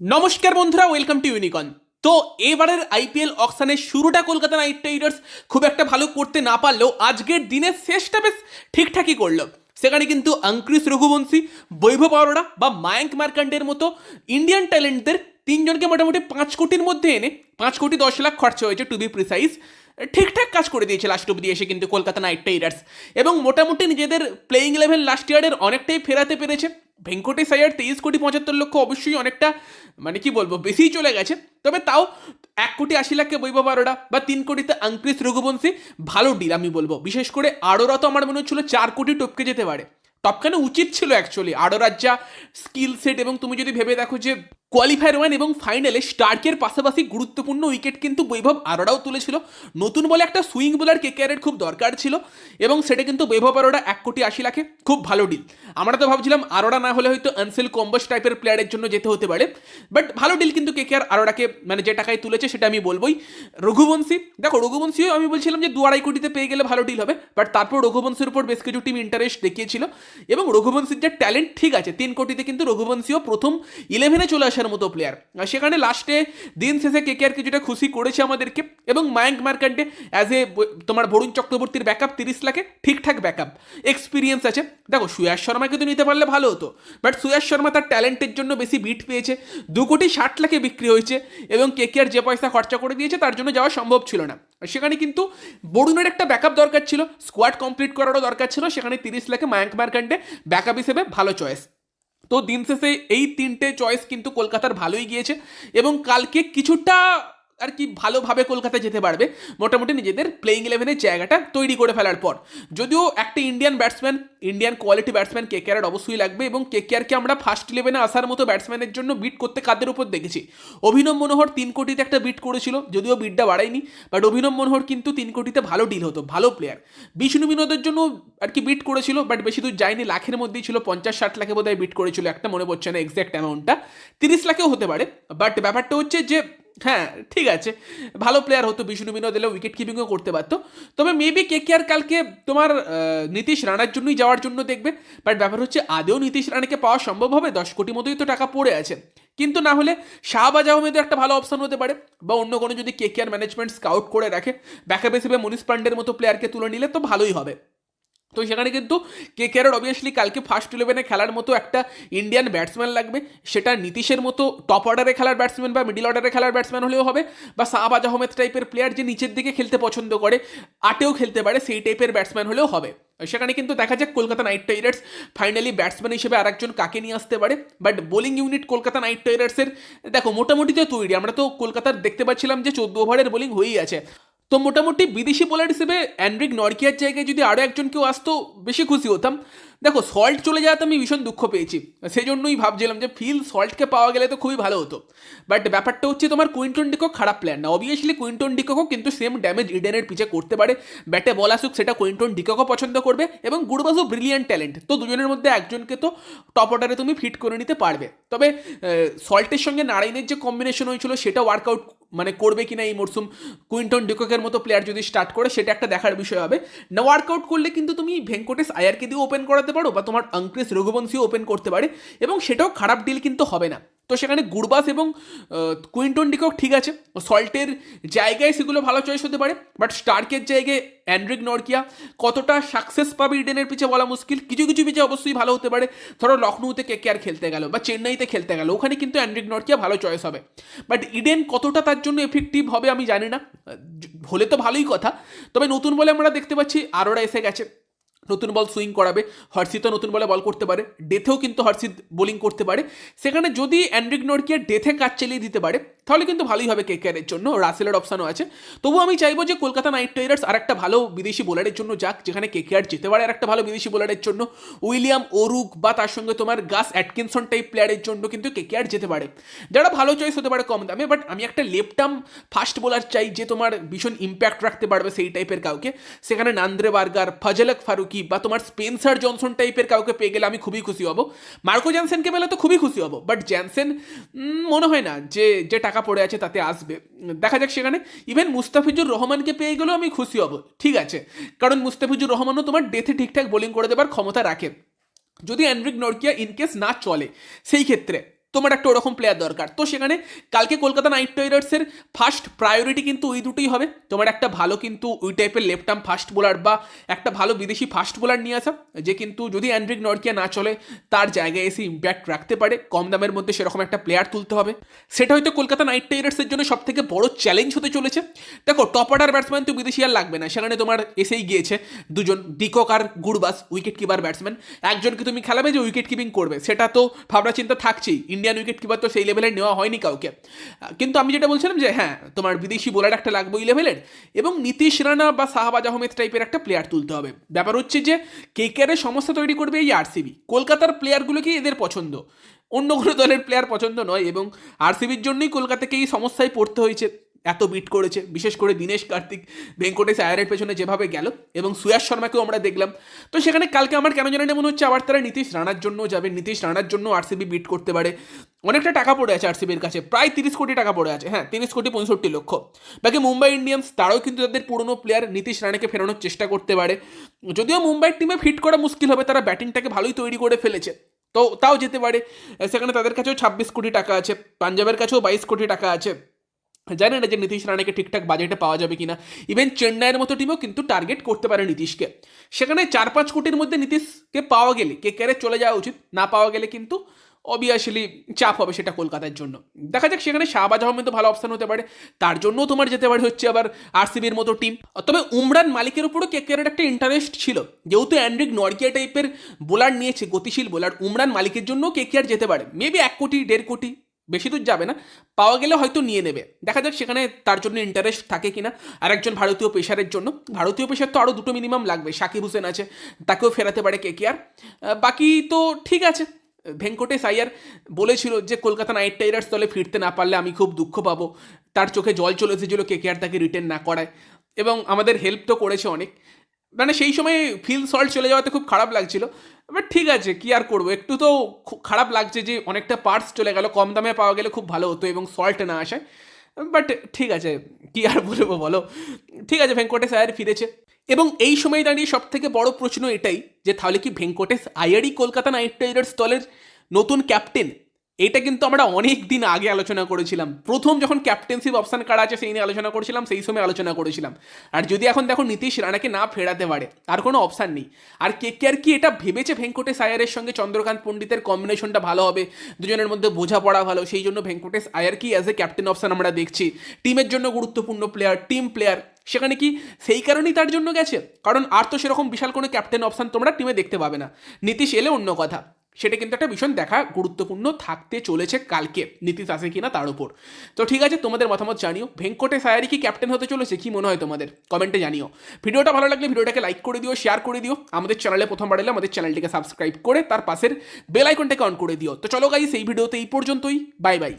নমস্কার বন্ধুরা welcome to ইউনিকন তো এবারের আইপিএল অকশানের শুরুটা কলকাতা নাইট রাইডার্স খুব একটা ভালো করতে না পারলেও আজকের দিনের শেষটা বেশ ঠিকঠাকই করল। সেখানে কিন্তু অঙ্কুশ রঘুবংশী, বৈভব অরোরা বা মায়াঙ্ক মার্কান্ডের মতো ইন্ডিয়ান ট্যালেন্টদের তিনজনকে মোটামুটি পাঁচ কোটির মধ্যে এনে, পাঁচ কোটি দশ লাখ খরচা হয়েছে টু বি প্রিসাইজ ঠিকঠাক কাজ করে দিয়েছে লাস্ট অব্দি এসে কিন্তু কলকাতা নাইট রাইডার্স এবং মোটামুটি নিজেদের প্লেইং ইলেভেন লাস্ট ইয়ারের অনেকটাই ফেরাতে পেরেছে। ভেঙ্কটেশ আয়ার তেইশ কোটি পঁচাত্তর লক্ষ অবশ্যই অনেকটা মানে কি বলব, বেশিই চলে গেছে। তবে তাও এক কোটি আশি লাখকে বৈভব আরোরা বা তিন কোটিতে আঙ্ক্রিস রঘুবংশী ভালো ডিল আমি বলব। বিশেষ করে আরোরা তো আমার মনে হচ্ছিল চার কোটি টপকে যেতে পারে। টপকানো উচিত ছিল অ্যাকচুয়ালি আরোরার যা স্কিল সেট এবং তুমি যদি ভেবে দেখো যে কোয়ালিফায়ার ওয়ান এবং ফাইনালে স্টার্কের পাশাপাশি গুরুত্বপূর্ণ উইকেট কিন্তু বৈভব আরোরাও তুলেছিল। নতুন বলে একটা সুইং বোলার কেকেআরের খুব দরকার ছিল এবং সেটা কিন্তু বৈভব আরোরা এক কোটি আশি লাখে। খুব ভালো ডিল আমরা তো ভাবছিলাম আরোরা না হলে হয়তো আনসেল কম্বাস টাইপের প্লেয়ারের জন্য যেতে হতে পারে। বাট ভালো ডিল কিন্তু কেকেআর আরোরাকে মানে যে টাকায় তুলেছে সেটা আমি বলবোই। রঘুবংশী, দেখো রঘুবংশীও আমি বলছিলাম যে দু আড়াই কোটিতে পেয়ে গেলে ভালো ডিল হবে। বাট তারপর রঘুবংশীর উপর বেশ কিছু টিম ইন্টারেস্ট দেখিয়েছিল। এবং রঘুবংশীর যে ট্যালেন্ট ঠিক আছে, তিন কোটিতে কিন্তু রঘুবংশীও প্রথম ইলেভেনে চলে আসার মতো প্লেয়ার সেখানে লাস্টে দিন শেষে কে আর কিছুটা খুশি করেছে আমাদেরকে, এবং মায়াঙ্ক মার্কান্ডে অ্যাজ এ তোমার বরুণ চক্রবর্তীর ব্যাকআপ তিরিশ লাখে ঠিকঠাক ব্যাকআপ এক্সপিরিয়েন্স আছে। দেখো, সুয়াস শর্মাকে তো নিতে পারলে ভালো হতো বাট সুয়াস শর্মা তার ট্যালেন্টের জন্য বেশি বিট পেয়েছে। দু কোটি ষাট লাখে বিক্রি হয়েছে, এবং কে আর যে পয়সা খরচা করে দিয়েছে, তার জন্য যাওয়া সম্ভব ছিল না। সেখানে কিন্তু বরুণের একটা ব্যাকআপ দরকার ছিল স্কোয়াড কমপ্লিট করারও দরকার ছিল, সেখানে তিরিশ লাখে মায়াঙ্ক মার্কান্ডে ব্যাকআপ হিসেবে ভালো চয়েস তো দিন শেষে এই তিনটে চয়েস কিন্তু কলকাতার ভালোই গিয়েছে এবং কালকে কিছুটা আর কি ভালোভাবে কলকাতা যেতে পারবে। মোটামুটি নিজেদের প্লেইং ইলেভেনের জায়গাটা তৈরি করে ফেলার পর। যদিও একটা Indian batsman Indian quality batsman কে কেয়ার অবশ্যই লাগবে এবং কে কেয়ারকে আমরা ফার্স্ট ইলেভেনে আসার মতো ব্যাটসম্যানের জন্য বিট করতে কাদের উপর দেখেছি? অভিনব মনোহর তিন কোটিতে একটা বিট করেছিল, যদিও বিটটা বাড়ায়নি বাট অভিনব মনোহর কিন্তু তিন কোটিতে ভালো ডিল হতো, ভালো প্লেয়ার বিষ্ণু বিনোদের জন্য আর কি বিট করেছিল বাট বেশি দূর যায়নি, লাখের মধ্যেই ছিল, পঞ্চাশ, ষাট লাখে বোধহয় বিট করেছিল, একটা মনে পড়ছে না এক্স্যাক্ট অ্যামাউন্টটা তিরিশ লাখেও হতে পারে বাট ব্যাপারটা হচ্ছে যে হ্যাঁ ঠিক আছে। ভালো প্লেয়ার হতো, বিষ্ণু বিনোদ এলে উইকেট কিপিংও করতে পারতো। তবে মেবি কে কে আর কালকে তোমার নীতিশ রানার জন্যই যাওয়ার জন্য দেখবে। বাট ব্যাপার হচ্ছে, আদেও নীতিশ রানাকে পাওয়া সম্ভব হবে। দশ কোটি মতোই তো টাকা পড়ে আছে। কিন্তু না হলে শাহবাজ আহমেদও একটা ভালো অপশন হতে পারে। বা অন্য কোনো যদি কে কে আর ম্যানেজমেন্ট স্কাউট করে রাখে ব্যাকআপ হিসেবে মনীষ পান্ডের মতো প্লেয়ারকে তুলে নিলে তো ভালোই হবে। তো সেখানে কিন্তু কে কেয়ারের অবভিয়াসলি কালকে ফার্স্ট ইলেভেনে খেলার মতো একটা ইন্ডিয়ান ব্যাটসম্যান লাগবে। সেটা নীতিশের মতো টপ অর্ডারে খেলার ব্যাটসম্যান বা মিডিল অর্ডারে খেলার ব্যাটসম্যান হলেও হবে। বা শাহবাজ আহমেদ টাইপের প্লেয়ার যে নিচের দিকে খেলতে পছন্দ করে, আটেও খেলতে পারে, সেই টাইপের ব্যাটসম্যান হলেও হবে। সেখানে কিন্তু দেখা যাক Kolkata Knight Riders finally batsman হিসেবে আরেকজন কাকে নিয়ে আসতে পারে। But bowling unit Kolkata Knight রাইডার্সের, দেখো মোটামুটি তো তৈরি, আমরা তো কলকাতার দেখতে পাচ্ছিলাম যে চোদ্দ ওভারের বোলিং হয়েই আছে। তো মোটামুটি বিদেশি বোলার হিসেবে অ্যান্ড্রিক নরকিয়ার জায়গায় যদি আরও একজন কেউ আসতো বেশি খুশি হতাম। দেখো সল্ট চলে যাওয়াতে আমি ভীষণ দুঃখ পেয়েছি। সেই জন্যই ভাবছিলাম যে ফিল সল্টকে পাওয়া গেলে তো খুবই ভালো হতো। বাট ব্যাপারটা হচ্ছে তোমার কুইন্টন ডিকক খারাপ প্ল্যান না। অবভিয়াসলি কুইন্টন ডিককও কিন্তু সেম ড্যামেজ ইডেনের পিছে করতে পারে। ব্যাটে বল আসুক সেটা কুইন্টন ডিককও পছন্দ করবে এবং গুরবাজও ব্রিলিয়ান্ট ট্যালেন্ট তো দুজনের মধ্যে একজনকে তো টপ অর্ডারে তুমি ফিট করে নিতে পারবে। তবে সল্টের সঙ্গে নারায়ণের যে কম্বিনেশন হয়েছিল, সেটা ওয়ার্কআউট মানে করবে কিনা এই মরসুম কুইন্টন ডিককের মতো প্লেয়ার যদি স্টার্ট করে, সেটা একটা দেখার বিষয় হবে। না ওয়ার্কআউট করলে কিন্তু তুমি ভেঙ্কটেশ আয়ারকে দিয়ে ওপেন করাতে পারো বা তোমার অঙ্কুশ রঘুবংশীও ওপেন করতে পারে এবং সেটাও খারাপ ডিল কিন্তু হবে না। তো সেখানে গুরবাস এবং কুইন্টন ডিকক ঠিক আছে। সল্টের জায়গায় সেগুলো ভালো চয়েস হতে পারে বাট স্টার্কের জায়গায় অ্যান্ড্রিক নরকিয়া কতটা সাকসেস পাবে ইডেনের পিছে বলা মুশকিল। কিছু কিছু পিছে অবশ্যই ভালো হতে পারে। ধরো লখনৌতে কে কে আর খেলতে গেল বা চেন্নাইতে খেলতে গেল, ওখানে কিন্তু অ্যান্ড্রিক নরকিয়া ভালো চয়েস হবে। বাট ইডেন কতটা তার জন্য এফেক্টিভ হবে আমি জানি না। হলে তো ভালোই কথা। তবে নতুন বলে আমরা দেখতে পাচ্ছি আরোরা এসে গেছে। নতুন বল সুইং করাবে। হর্ষিতও নতুন বলে বল করতে পারে। ডেথেও কিন্তু হর্ষিত বোলিং করতে পারে। সেখানে যদি অ্যান্ড্রিক নরকিয়া ডেথে কাজ চালিয়ে দিতে পারে, তাহলে কিন্তু ভালোই হবে কেকেআরের জন্য। রাসেলের অপশানও আছে। তবু আমি চাইব যে কলকাতা নাইট রাইডার্স আর একটা ভালো বিদেশি বোলারের জন্য যাক, যেখানে কেকেআর যেতে পারে আর একটা ভালো বিদেশি বোলারের জন্য। উইলিয়াম ওরুক বা তার সঙ্গে তোমার গাস অ্যাটকিনসন টাইপ প্লেয়ারের জন্য কিন্তু কেকেআর যেতে পারে। যারা ভালো চয়েস হতে পারে কম দামে বাট আমি একটা লেফটাম ফাস্ট বোলার চাই যে তোমার ভীষণ ইম্প্যাক্ট রাখতে পারবে সেই টাইপের কাউকে। সেখানে নান্দ্রে বার্গার ফজলক ফারুকি বা তোমার স্পেন্সার জনসন টাইপের কাউকে পেয়ে গেলে আমি খুবই খুশি হব। মার্কো জ্যানসেনকে পেলে তো খুবই খুশি হব। বাট জ্যানসেন মনে হয় না যে যে টাকা পড়ে আছে তাতে আসবে। দেখা যাক সেখানে। ইভেন মুস্তাফিজুর রহমানকে পেয়ে গেলেও আমি খুশি হব। ঠিক আছে। কারণ মুস্তাফিজুর রহমানও তোমার ডেথে ঠিকঠাক বোলিং করে দেবার ক্ষমতা রাখে। যদি অ্যান্ড্রিক নরকিয়া ইনকেস না চলে, সেই ক্ষেত্রে। তোমার একটা ওরকম প্লেয়ার দরকার। তো সেখানে কালকে কলকাতা নাইট রাইডার্সের ফার্স্ট প্রায়োরিটি কিন্তু ওই দুটোই হবে। তোমার একটা ভালো কিন্তু ওই টাইপের লেফট আর্ম ফাস্ট বোলার বা একটা ভালো বিদেশি ফাস্ট বোলার নিয়ে আসা, যে কিন্তু যদি অ্যান্ড্রিক নর্কিয়া না চলে, তার জায়গায় এসে ইম্প্যাক্ট রাখতে পারে, কম দামের মধ্যে সেরকম একটা প্লেয়ার তুলতে হবে। সেটা হয়তো কলকাতা নাইট রাইডার্সের জন্য সব থেকে বড় চ্যালেঞ্জ হতে চলেছে। দেখো টপ অর্ডার ব্যাটসম্যান তো বিদেশি আর লাগবে না, সেখানে তোমার এসেই গিয়েছে দুজন ডিকক আর গুরবাস উইকেট কিপার ব্যাটসম্যান একজনকে তুমি খেলাবে যে উইকেট কিপিং করবে, সেটা তো ভাবনা চিন্তা থাকছেই। ইন্ডিয়ান উইকেট কিপার তো সেই লেভেলের নেওয়া হয়নি কাউকে। কিন্তু আমি যেটা বলছিলাম যে হ্যাঁ তোমার বিদেশি বোলার একটা লাগবে ওই লেভেলের এবং নীতিশ রানা বা শাহবাজ আহমেদ টাইপের একটা প্লেয়ার তুলতে হবে। ব্যাপার হচ্ছে যে কে কেয়ারের সমস্যা তৈরি করবে এই আরসিবি কলকাতার প্লেয়ারগুলোকেই এদের পছন্দ। অন্য কোনো দলের প্লেয়ার পছন্দ নয় এবং আরসিবির জন্যই কলকাতাকে এই সমস্যায় পড়তে হয়েছে। এত বিট করেছে। বিশেষ করে দীনেশ কার্তিক ভেঙ্কটেশ আয়ারের পেছনে যেভাবে গেল এবং সুয়াস শর্মাকেও আমরা দেখলাম। তো সেখানে কালকে আমার কেন জানি মনে হচ্ছে, আবার তারা নীতিশ রানার জন্য যাবে। নীতিশ রানার জন্য আরসিবি বিট করতে পারে। অনেকটা টাকা পড়ে আছে আরসিবির কাছে। প্রায় তিরিশ কোটি টাকা পড়ে আছে। হ্যাঁ তিরিশ কোটি পঁয়ষট্টি লক্ষ। বাকি মুম্বাই ইন্ডিয়ান্স, তারাও কিন্তু তাদের পুরনো প্লেয়ার নীতিশ রানাকে ফেরানোর চেষ্টা করতে পারে। যদিও মুম্বাইয়ের টিমে ফিট করা মুশকিল হবে, তারা ব্যাটিংটাকে ভালোই তৈরি করে ফেলেছে। তো তাও যেতে পারে। সেখানে তাদের কাছেও ছাব্বিশ কোটি টাকা আছে। পাঞ্জাবের কাছেও বাইশ কোটি টাকা আছে। জানি না যে নীতিশ রানাকে ঠিকঠাক বাজেটে পাওয়া যাবে কিনা। ইভেন চেন্নাইয়ের মতো টিমও কিন্তু টার্গেট করতে পারে নীতিশকে। সেখানে চার পাঁচ কোটির মধ্যে নীতিশকে পাওয়া গেলে, কে কেরে চলে যাওয়া উচিত, না পাওয়া গেলে কিন্তু অবভিয়াসলি চাপ হবে সেটা কলকাতার জন্য। দেখা যাক, সেখানে শাহবাজ আহমেদও ভালো অপশান হতে পারে। তার জন্যও তোমার যেতে পারে হচ্ছে আবার আরসিবির মতো টিম তবে উমরান মালিকের উপরও কেকেআরের একটা ইন্টারেস্ট ছিল। যেহেতু অ্যান্ড্রিক নর্কিয়া টাইপের বোলার নিয়েছে, গতিশীল বোলার উমরান মালিকের জন্য কেকেআর যেতে পারে। মেবি এক কোটি, দেড় কোটি। বেশি দূর যাবে না, পাওয়া গেলে হয়তো নিয়ে নেবে। দেখা যাক সেখানে তার জন্য ইন্টারেস্ট থাকে কিনা। আর একজন ভারতীয় পেশারের জন্য, ভারতীয় পেশার তো আরও দুটো মিনিমাম লাগবে। সাকিব হোসেন আছে, তাকেও ফেরাতে পারে কে আর বাকি তো ঠিক আছে। ভেঙ্কটেশ আয়ার বলেছিল যে, কলকাতা নাইট রাইডার্স দলে ফিরতে না পারলে আমি খুব দুঃখ পাবো। তার চোখে জল চলে এসেছিল কে আর তাকে রিটার্ন না করায়। এবং আমাদের হেল্প তো করেছে অনেক। মানে সেই সময় ফিল সল্ট চলে যাওয়াতে খুব খারাপ লাগছিল। বাট ঠিক আছে, কি আর করব? একটু তো খারাপ লাগছে যে অনেকটা পার্টস চলে গেল, কম দামে পাওয়া গেলে খুব ভালো হতো এবং সল্ট না আসায়। বাট ঠিক আছে, কি আর বলব বলো? ঠিক আছে, ভেঙ্কটেশ আয়ার ফিরেছে। এবং এই সময় দাঁড়িয়ে সব থেকে বড় প্রশ্ন এটাই যে, তাহলে কি ভেঙ্কটেশ আয়ারই কলকাতা নাইট রাইডার্স দলের নতুন ক্যাপ্টেন এটা কিন্তু আমরা অনেক দিন আগে আলোচনা করেছিলাম। প্রথম যখন ক্যাপ্টেন্সিপ অপশান কার্ড আছে সেই নিয়ে আলোচনা করেছিলাম, সেই সময় আলোচনা করেছিলাম। আর যদি এখন দেখো নীতিশ রানাকে না ফেরাতে পারে, আর কোনো অপশান নেই। আর কে কে আর কি এটা ভেবেছে ভেঙ্কটেশ আয়ারের সঙ্গে চন্দ্রকান্ত পণ্ডিতের কম্বিনেশনটা ভালো হবে, দুজনের মধ্যে বোঝাপড়া ভালো, সেই জন্য ভেঙ্কটেশ আয়ার কি অ্যাজ এ ক্যাপ্টেন অপশান আমরা দেখছি। টিমের জন্য গুরুত্বপূর্ণ প্লেয়ার টিম প্লেয়ার সেখানে কি সেই কারণেই তার জন্য গেছে? কারণ আর তো সেরকম বিশাল কোনো ক্যাপ্টেন অপশান তোমরা টিমে দেখতে পাবে না। নীতিশ এলে অন্য কথা। সেটা কিন্তু একটা ভীষণ দেখা গুরুত্বপূর্ণ থাকতে চলেছে কালকে নীতিশ আছে কিনা তার উপর। তো ঠিক আছে, তোমাদের মতামত জানিও। ভেঙ্কটে সায়ারি কি ক্যাপ্টেন হতে চলেছে? কি মনে হয় তোমাদের? কমেন্টে জানিও। ভিডিওটা ভালো লাগলে ভিডিওটাকে লাইক করে দিও শেয়ার করে দিও। আমাদের চ্যানেলে প্রথম বাড়লে আমাদের চ্যানেলটিকে সাবস্ক্রাইব করে তার পাশের বেল আইকনটাকে অন করে দিও। তো চলো গাই সেই ভিডিওতে এই পর্যন্তই। Bye bye